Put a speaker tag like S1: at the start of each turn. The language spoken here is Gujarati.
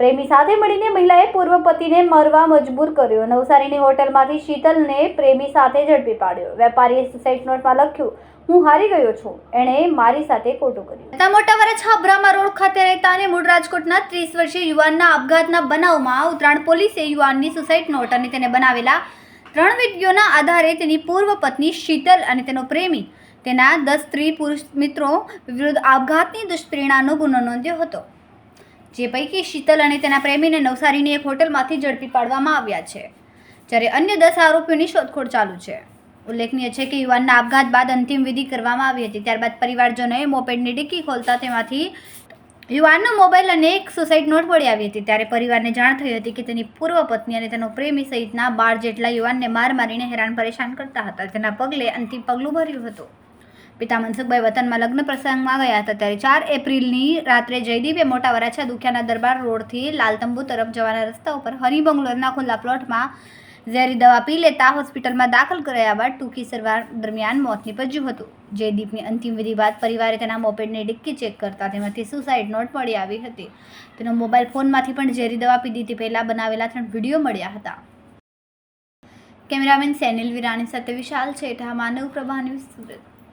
S1: પ્રેમી સાથે મળીને મહિલાએ પૂર્વ પતિને મરવા મજબૂર કર્યો. નવસારીની હોટલમાંથી શીતલને પ્રેમી સાથે ઝડપી પાડ્યો. વેપારીએ સુસાઇડ નોટમાં લખ્યું, હું હારી ગયો છું. એણે મારી સાથે ખોટું કર્યું. મોટા વરછા છાબરામાં રોડ ખાતે રહેતા અને મૂળ રાજકોટના ત્રીસ વર્ષીય યુવાનના આપઘાતના બનાવમાં ઉત્તરાયણ પોલીસે યુવાનની સુસાઇડ નોટ અને તેને બનાવેલા ત્રણ વિડીયોના આધારે તેની પૂર્વ પત્ની શીતલ અને તેનો પ્રેમી તેના દસ સ્ત્રી પુરુષ મિત્રો વિરુદ્ધ આપઘાતની દુષ્પ્રેરણાનો ગુનો નોંધ્યો હતો, જે પૈકી શીતલ અને તેના પ્રેમીને નવસારીની એક હોટલમાંથી ઝડપી પાડવામાં આવ્યા છે, જ્યારે અન્ય દસ આરોપીઓની શોધખોળ ચાલુ છે. ઉલ્લેખનીય છે કે યુવાનના આપઘાત બાદ અંતિમ વિધિ કરવામાં આવી હતી, ત્યારબાદ પરિવારજનોએ મોપેડની ડિક્કી ખોલતા તેમાંથી યુવાનનો મોબાઈલ અને એક સુસાઇડ નોટ મળી આવી હતી, ત્યારે પરિવારને જાણ થઈ હતી કે તેની પૂર્વ પત્ની અને તેનો પ્રેમી સહિતના બાર જેટલા યુવાનને માર મારીને હેરાન પરેશાન કરતા હતા. તેના પગલે અંતિમ પગલું ભર્યું હતું. પિતા મનસુખભાઈ વતનમાં લગ્ન પ્રસંગમાં ગયા હતા ત્યારે ચાર એપ્રિલની રાત્રે જયદીપે મોટા વરાછા દુખિયાના દરબાર રોડથી લાલતંબુ તરફ જવાના રસ્તા ઉપર હરિબંગલોરના ખુલ્લા પ્લોટમાં ઝેરી દવા પી લેતા હોસ્પિટલમાં દાખલ કરાયા બાદ ટૂંકી સારવાર દરમિયાન મોત નીપજ્યું હતું. જયદીપની અંતિમ વિધિ બાદ પરિવારે તેના મોપેડની ડિક્કી ચેક કરતા તેમાંથી સુસાઇડ નોટ મળી આવી હતી. તેનો મોબાઈલ ફોનમાંથી પણ ઝેરી દવા પીધી તે પહેલાં બનાવેલા ત્રણ વીડિયો મળ્યા હતા. કેમેરામેન સેનિલ વિરાણી સાથે વિશાલ છેઠા, માનવ પ્રભાની સુરત.